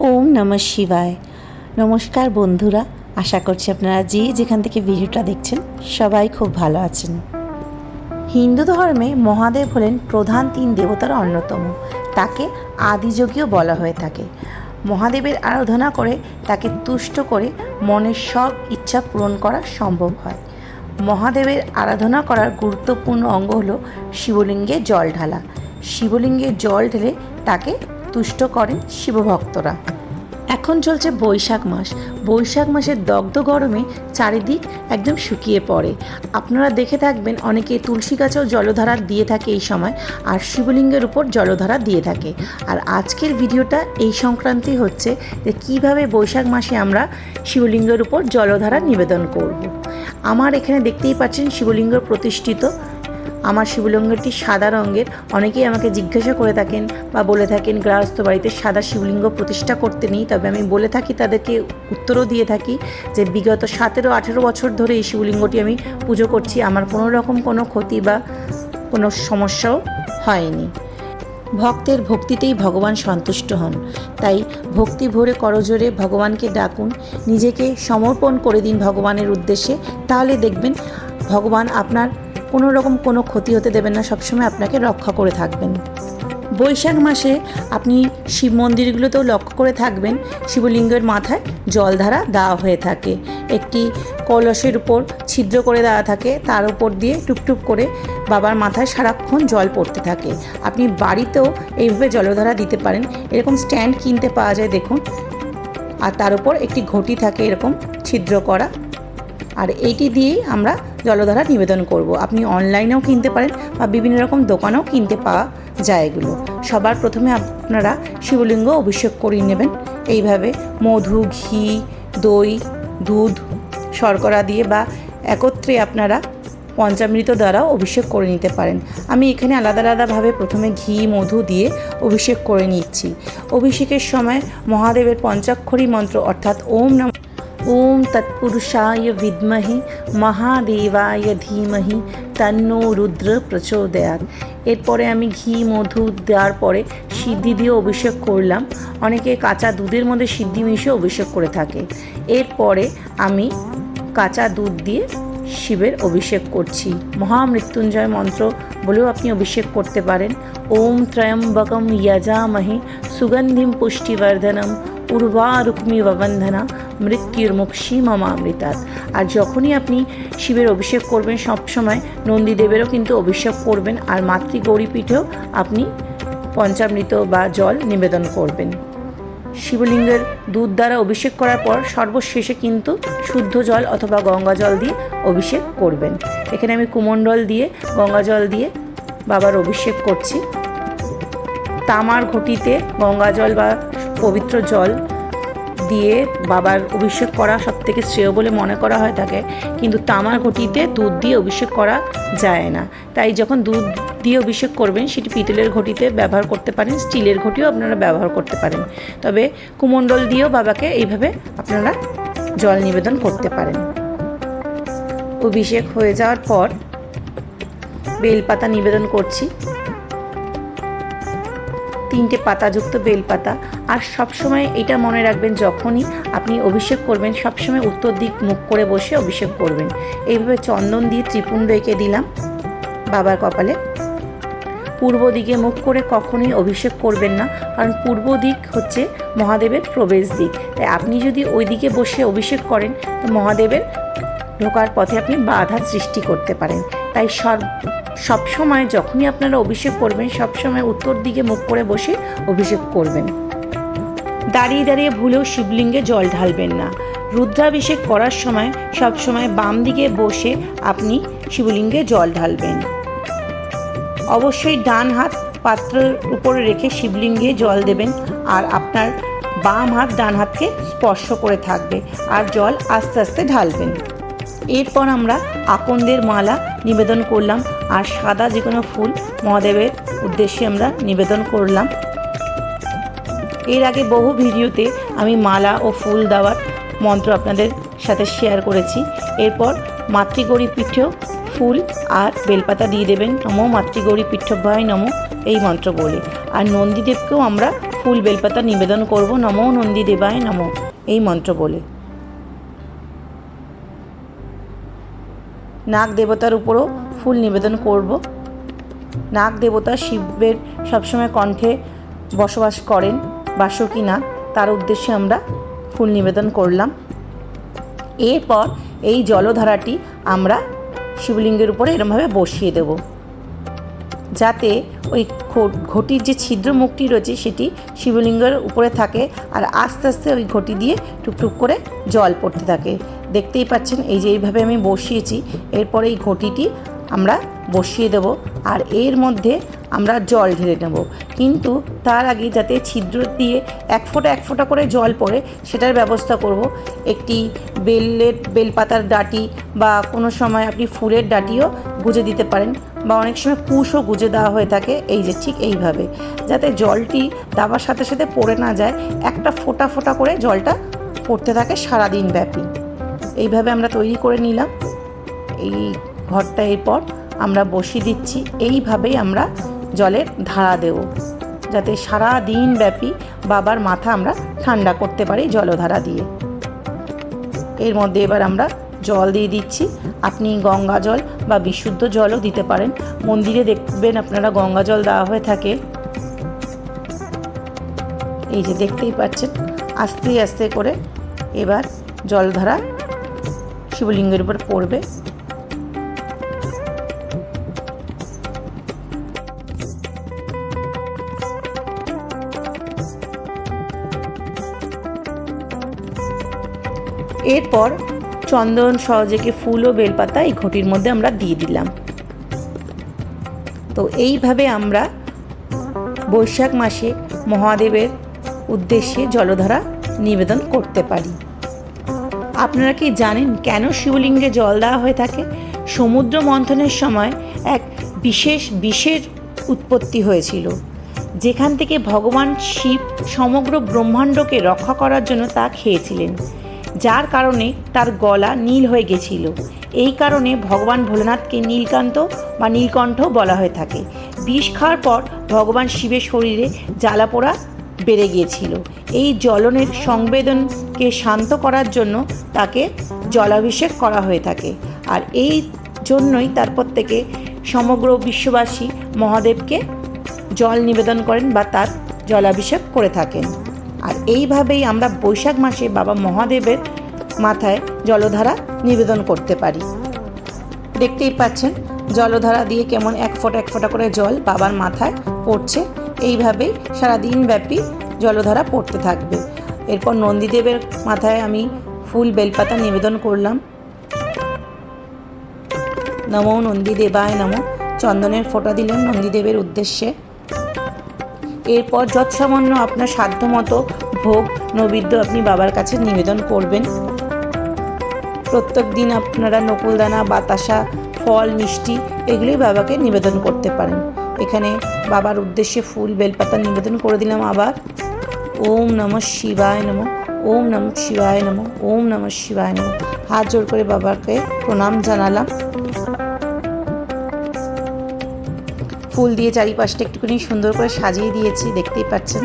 ওম নমঃ শিবায়। নমস্কার বন্ধুরা, আশা করছি আপনারা যে যেখান থেকে ভিডিওটা দেখছেন, সবাই খুব ভালো আছেন। হিন্দু ধর্মে মহাদেব হলেন প্রধান তিন দেবতার অন্যতম। তাকে আদিযোগীও বলা হয়ে থাকে। মহাদেবের আরাধনা করে তাকে তুষ্ট করে মনের সব ইচ্ছা পূরণ করা সম্ভব হয়। মহাদেবের আরাধনা করার গুরুত্বপূর্ণ অঙ্গ হল শিবলিঙ্গে জল ঢালা। শিবলিঙ্গে জল ঢেলে তাকে তুষ্ট করেন শিবভক্তরা। এখন চলছে বৈশাখ মাস। বৈশাখ মাসের দগ্ধ গরমে চারিদিক একদম শুকিয়ে পড়ে। আপনারা দেখে থাকবেন অনেকে তুলসী গাছেও জলধারা দিয়ে থাকে এই সময় আর শিবলিঙ্গের উপর জলধারা দিয়ে থাকে। আর আজকের ভিডিওটা এই সংক্রান্তি হচ্ছে যে কীভাবে বৈশাখ মাসে আমরা শিবলিঙ্গের উপর জলধারা নিবেদন করব। আমার এখানে দেখতেই পাচ্ছেন শিবলিঙ্গ প্রতিষ্ঠিত। আমার শিবলিঙ্গটি সাদা রঙের। অনেকেই আমাকে জিজ্ঞাসা করে থাকেন বা বলে থাকেন গৃহস্থ বাড়িতে সাদা শিবলিঙ্গ প্রতিষ্ঠা করতে নেই। তবে আমি বলে থাকি, তাদেরকে উত্তরও দিয়ে থাকি যে বিগত সতেরো, আঠেরো বছর ধরে এই শিবলিঙ্গটি আমি পুজো করছি। আমার কোনো রকম কোনো ক্ষতি বা কোনো সমস্যাও হয়নি। ভক্তের ভক্তিতেই ভগবান সন্তুষ্ট হন। তাই ভক্তি ভরে করজোরে ভগবানকে ডাকুন। নিজেকে সমর্পণ করে দিন ভগবানের উদ্দেশ্যে। তাহলে দেখবেন ভগবান আপনার কোনো রকম কোনো ক্ষতি হতে দেবেন না, সবসময় আপনাকে রক্ষা করে থাকবেন। বৈশাখ মাসে আপনি শিব মন্দিরগুলোতেও লক্ষ্য করে থাকবেন, শিবলিঙ্গের মাথায় জলধারা দেওয়া হয়ে থাকে। একটি কলসের উপর ছিদ্র করে দেওয়া থাকে, তার উপর দিয়ে টুপটুপ করে বাবার মাথায় সারাক্ষণ জল পড়তে থাকে। আপনি বাড়িতেও এইভাবে জলধারা দিতে পারেন। এরকম স্ট্যান্ড কিনতে পাওয়া যায়, দেখুন। আর তার উপর একটি ঘটি থাকে, এরকম ছিদ্র করা। আর এইটি দিয়েই আমরা জলধারা নিবেদন করব। আপনি অনলাইনেও কিনতে পারেন বা বিভিন্ন রকম দোকানেও কিনতে পাওয়া যায় এগুলো। সবার প্রথমে আপনারা শিবলিঙ্গ অভিষেক করিয়ে নেবেন। এইভাবে মধু, ঘি, দই, দুধ, শর্করা দিয়ে বা একত্রে আপনারা পঞ্চামৃত দ্বারাও অভিষেক করে নিতে পারেন। আমি এখানে আলাদা আলাদাভাবে প্রথমে ঘি, মধু দিয়ে অভিষেক করে নিচ্ছি। অভিষেকের সময় মহাদেবের পঞ্চাক্ষরী মন্ত্র অর্থাৎ ওম নম ওম তৎপুরুষায় বিদ্মহি মহাদেবায় ধীমহি তন্নো রুদ্র প্রচোদয়াত এরপরে আমি ঘি, মধু দেওয়ার পরে সিদ্ধি দিয়ে অভিষেক করলাম। অনেকে কাঁচা দুধের মধ্যে সিদ্ধি মিশিয়ে অভিষেক করে থাকে। এরপরে আমি কাঁচা দুধ দিয়ে শিবের অভিষেক করছি। মহামৃত্যুঞ্জয় মন্ত্র বলেও আপনি অভিষেক করতে পারেন। ওম ত্রয়ম্বকম যজামহে সুগন্ধিম পুষ্টিবর্ধনম উর্বারুক্মি ববন্ধনা মৃত্যুর মুক্ষী মমামৃতাৎ আর যখনই আপনি শিবের অভিষেক করবেন সবসময় নন্দীদেবেরও কিন্তু অভিষেক করবেন আর মাতৃগৌরী পীঠেও আপনি পঞ্চামৃত বা জল নিবেদন করবেন। শিবলিঙ্গের দুধ দ্বারা অভিষেক করার পর সর্বশেষে কিন্তু শুদ্ধ জল অথবা গঙ্গা জল দিয়ে অভিষেক করবেন। এখানে আমি কুমণ্ডল দিয়ে, গঙ্গা জল দিয়ে বাবার অভিষেক করছি। তামার ঘটিতে গঙ্গা জল বা পবিত্র জল দিয়ে বাবার অভিষেক করা সব থেকে শ্রেয় বলে মনে করা হয় থাকে কিন্তু তামার ঘটিতে দুধ দিয়ে অভিষেক করা যায় না। তাই যখন দুধ দিয়ে অভিষেক করবেন, সেটি পিতলের ঘটিতে ব্যবহার করতে পারেন, স্টিলের ঘটিও আপনারা ব্যবহার করতে পারেন। তবে কুমণ্ডল দিয়েও বাবাকে এইভাবে আপনারা জল নিবেদন করতে পারেন। অভিষেক হয়ে যাওয়ার পর বেলপাতা নিবেদন করছি। তিনটে পাতাযুক্ত বেলপাতা। আর সবসময় এটা মনে রাখবেন, যখনই আপনি অভিষেক করবেন, সবসময় উত্তর দিক মুখ করে বসে অভিষেক করবেন। এইভাবে চন্দন দিয়ে ত্রিপুণ্ড এঁকে দিলাম বাবার কপালে। পূর্ব দিকে মুখ করে কখনোই অভিষেক করবেন না, কারণ পূর্ব দিক হচ্ছে মহাদেবের প্রবেশ দিক। তাই আপনি যদি ওই দিকে বসে অভিষেক করেন, তো মহাদেবের ঢোকার পথে আপনি বাধা সৃষ্টি করতে পারেন। তাই সব সবসময় যখনই আপনারা অভিষেক করবেন, সবসময় উত্তর দিকে মুখ করে বসে অভিষেক করবেন। দাঁড়িয়ে দাঁড়িয়ে ভুলেও শিবলিঙ্গে জল ঢালবেন না। রুদ্রাভিষেক করার সময় সবসময় বাম দিকে বসে আপনি শিবলিঙ্গে জল ঢালবেন। অবশ্যই ডান হাত পাত্রের উপরে রেখে শিবলিঙ্গে জল দেবেন আর আপনার বাম হাত ডান হাতকে স্পর্শ করে থাকবে আর জল আস্তে আস্তে ঢালবেন। এরপর আমরা আকন্দের মালা নিবেদন করলাম আর সাদা যে কোনো ফুল মহাদেবের উদ্দেশ্যে আমরা নিবেদন করলাম। এর আগে বহু ভিডিওতে আমি মালা ও ফুল দেওয়ার মন্ত্র আপনাদের সাথে শেয়ার করেছি। এরপর মাতৃগৌরী পিঠেও ফুল আর বেলপাতা দিয়ে দেবেন। নমো মাতৃগৌরী পিঠভয় নমো এই মন্ত্র বলে। আর নন্দীদেবকেও আমরা ফুল বেলপাতা নিবেদন করব। নমো নন্দী দেবায় নমো এই মন্ত্র বলে। নাগ দেবতার উপরও ফুল নিবেদন করব। নাগ দেবতা শিবের সবসময় কণ্ঠে বসবাস করেন বাসকী নাগ তার উদ্দেশ্যে আমরা ফুল নিবেদন করলাম। এরপর এই জলধারাটি আমরা শিবলিঙ্গের উপরে এরমভাবে বসিয়ে দেব। যাতে ওই ঘটির যে ছিদ্র মুখটি রয়েছে, সেটি শিবলিঙ্গের উপরে থাকে আর আস্তে আস্তে ওই ঘটি দিয়ে টুকটুক করে জল পড়তে থাকে। দেখতেই পাচ্ছেন, এই যে এইভাবে আমি বসিয়েছি, এরপরে এই ঘটিটি আমরা বসিয়ে দেব আর এর মধ্যে আমরা জল ঢেলে নেব। কিন্তু তার আগে যাতে ছিদ্র দিয়ে এক ফোঁটা এক ফোঁটা করে জল পড়ে, সেটার ব্যবস্থা করব। একটি বেলের বেলপাতার ডাটি বা কোনো সময় আপনি ফুলের ডাটিও গুজে দিতে পারেন বা অনেক সময় কুশও গুজে দেওয়া হয়ে থাকে, এই যে ঠিক এইভাবে। যাতে জলটি দাবার সাথে সাথে পড়ে না যায়, একটা ফোঁটা ফোঁটা করে জলটা পড়তে থাকে সারাদিন ব্যাপী। এইভাবে আমরা তৈরি করে নিলাম। এই ঘরটা এরপর আমরা বসিয়ে দিচ্ছি। এইভাবেই আমরা জলের ধারা দেব। যাতে সারা দিন ব্যাপী বাবার মাথা আমরা ঠান্ডা করতে পারি জলধারা দিয়ে। এর মধ্যে এবার আমরা জল দিয়ে দিচ্ছি। আপনি গঙ্গা জল বা বিশুদ্ধ জলও দিতে পারেন। মন্দিরে দেখবেন আপনারা গঙ্গা জল দেওয়া হয়ে থাকে। এই যে দেখতেই পাচ্ছেন, আস্তে আস্তে করে এবার জলধারা শিবলিঙ্গের উপর পড়বে। এরপর চন্দন সহজেকে ফুল ও বেলপাতা এই ঘটির মধ্যে আমরা দিয়ে দিলাম। তো এইভাবে আমরা বৈশাখ মাসে মহাদেবের উদ্দেশ্যে জলধারা নিবেদন করতে পারি। আপনারা কি জানেন কেন শিবলিঙ্গে জল দেওয়া হয়ে থাকে? সমুদ্র মন্থনের সময় এক বিশেষ বিষের উৎপত্তি হয়েছিল, যেখান থেকে ভগবান শিব সমগ্র ব্রহ্মাণ্ডকে রক্ষা করার জন্য তা খেয়েছিলেন, যার কারণে তার গলা নীল হয়ে গেছিল। এই কারণে ভগবান ভোলেনাথকে নীলকান্ত বা নীলকণ্ঠ বলা হয়ে থাকে। বিষ খাওয়ার পর ভগবান শিবের শরীরে জ্বালা পোড়া বেড়ে গিয়েছিল। এই জ্বলনের সংবেদনকে শান্ত করার জন্য তাকে জলাভিষেক করা হয়ে থাকে। আর এই জন্যই তারপর থেকে সমগ্র বিশ্ববাসী মহাদেবকে জল নিবেদন করেন বা তার জলাভিষেক করে থাকেন। আর এইভাবেই আমরা বৈশাখ মাসে বাবা মহাদেবের মাথায় জলধারা নিবেদন করতে পারি। দেখতেই পাচ্ছেন, জলধারা দিয়ে কেমন এক ফোঁটা এক ফোঁটা করে জল বাবার মাথায় পড়ছে। এইভাবেই সারা দিন ব্যাপী জলধারা পড়তে থাকবে। এরপর নন্দীদেবের মাথায় আমি ফুল বেলপাতা নিবেদন করলাম। নমো নন্দীদেবায় নমো। চন্দনের ফোঁটা দিলেন নন্দীদেবের উদ্দেশ্যে। এরপর যৎসামান্য আপনার সাধ্যমতো ভোগ, নৈবেদ্য আপনি বাবার কাছে নিবেদন করবেন। প্রত্যেক দিন আপনারা নকুলদানা, বাতাসা, ফল, মিষ্টি এগুলোই বাবাকে নিবেদন করতে পারেন। এখানে বাবার উদ্দেশ্যে ফুল, বেলপাতা নিবেদন করে দিলাম আবার। ওম নম শিবায় নম, ওম নম শিবায় নম, ওম নম শিবায় নম। হাত জোর করে বাবাকে প্রণাম জানালাম। ফুল দিয়ে চারিপাশটা একটুখানি সুন্দর করে সাজিয়ে দিয়েছি, দেখতেই পাচ্ছেন।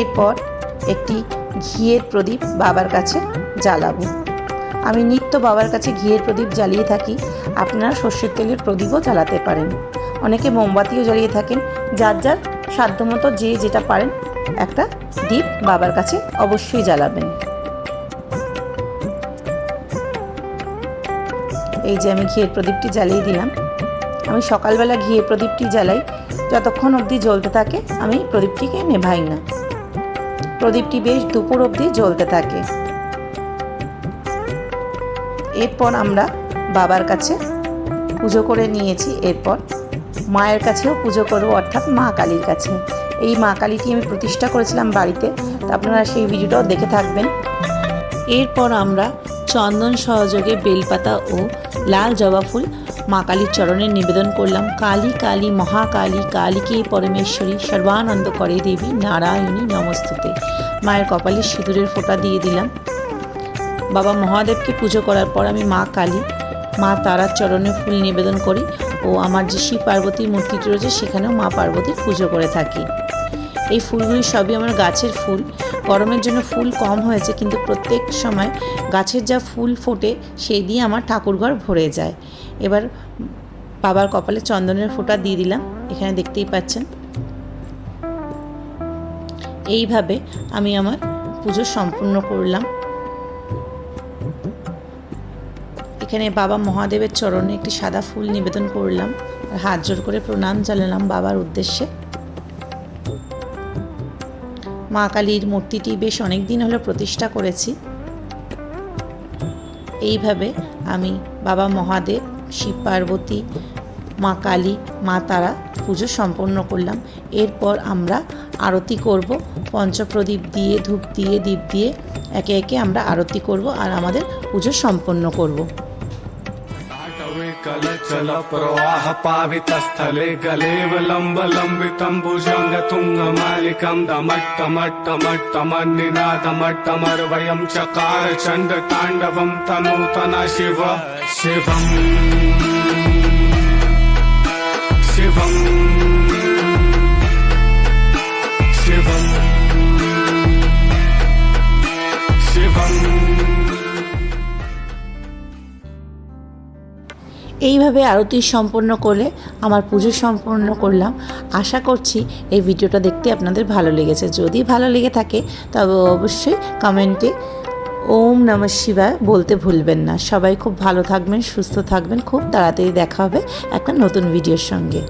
এরপর একটি ঘিয়ের প্রদীপ বাবার কাছে জ্বালাবো। আমি নিত্য বাবার কাছে ঘিয়ের প্রদীপ জ্বালিয়ে থাকি। আপনারা সর্ষের তেলের প্রদীপও জ্বালাতে পারেন। অনেকে মোমবাতিও জ্বালিয়ে থাকেন। যার যার সাধ্যমতো যে যেটা পারেন, একটা দ্বীপ বাবার কাছে অবশ্যই জ্বালাবেন। এই যে আমি ঘিয়ের প্রদীপটি জ্বালিয়ে দিলাম। আমি সকালবেলা ঘিয়ের প্রদীপটি জ্বালাই। যতক্ষণ অবধি জ্বলতে থাকে, আমি প্রদীপটিকে নেভাই না। প্রদীপটি বেশ দুপুর অবধি জ্বলতে থাকে। এরপর আমরা বাবার কাছে পুজো করে নিয়েছি, এরপর মায়ের কাছেও পুজো করব, অর্থাৎ মা কালীর কাছে। এই মা কালীটি আমি প্রতিষ্ঠা করেছিলাম বাড়িতে, তা আপনারা সেই ভিডিওটাও দেখে থাকবেন। এরপর আমরা চন্দন সহযোগে বেলপাতা ও লাল জবা ফুল মা কালীর চরণে নিবেদন করলাম। কালী কালী, মহাকালী কালীকে পরমেশ্বরী, সর্বানন্দ করে দেবী, নারায়ণী নমস্তুতে। মায়ের কপালে সিঁদুরের ফোঁটা দিয়ে দিলাম। বাবা মহাদেবকে পুজো করার পর আমি মা কালী, মা তারার চরণে ফুল নিবেদন করি ও আমার যে শিব পার্বতীর মূর্তিটি রয়েছে সেখানেও মা পার্বতীর পুজো করে থাকি। এই ফুলগুলি সবই আমার গাছের ফুল। গরমের জন্য ফুল কম হয়েছে কিন্তু প্রত্যেক সময় গাছের যা ফুল ফোটে সেই দিয়ে আমার ঠাকুরঘর ভরে যায়। এবার বাবার কপালে চন্দনের ফোঁটা দিয়ে দিলাম, এখানে দেখতেই পাচ্ছেন। এইভাবে আমি আমার পুজো সম্পূর্ণ করলাম। এখানে বাবা মহাদেবের চরণে একটি সাদা ফুল নিবেদন করলাম। আর হাত জোর করে প্রণাম জানালাম বাবার উদ্দেশ্যে। মা কালীর মূর্তিটি বেশ অনেক দিন হলো প্রতিষ্ঠা করেছি। এইভাবে আমি বাবা মহাদেব, শিব পার্বতী, মা কালী, মা তারা পুজো সম্পন্ন করলাম। এরপর আমরা আরতি করব। পঞ্চপ্রদীপ দিয়ে, ধূপ দিয়ে, দীপ দিয়ে একে একে আমরা আরতি করব আর আমাদের পুজো সম্পন্ন করব। कल चल प्रवाह पावित स्थले गलेव लंब लंबितम भुजंग तुंग मालिकम दमट्ट मट्ट मट्ट पावितस्थले गलेवलम्बलम्बितम्बुजङ्गतुङ्गमालिकम् दमट्टमट्टमट्टमन्निनादमट्टमर्वयम् चकार चण्ड ताण्डवम् तनूतन शिव, शिवम। शिवम। এইভাবে আরতি সম্পন্ন করলে আমার পুজো সম্পন্ন করলাম। আশা করছি এই ভিডিওটা দেখতে আপনাদের ভালো লেগেছে। যদি ভালো লেগে থাকে, তবে অবশ্যই কমেন্টে ওম নম শিবায় বলতে ভুলবেন না। সবাই খুব ভালো থাকবেন, সুস্থ থাকবেন। খুব তাড়াতাড়ি দেখা হবে একটা নতুন ভিডিওর সঙ্গে।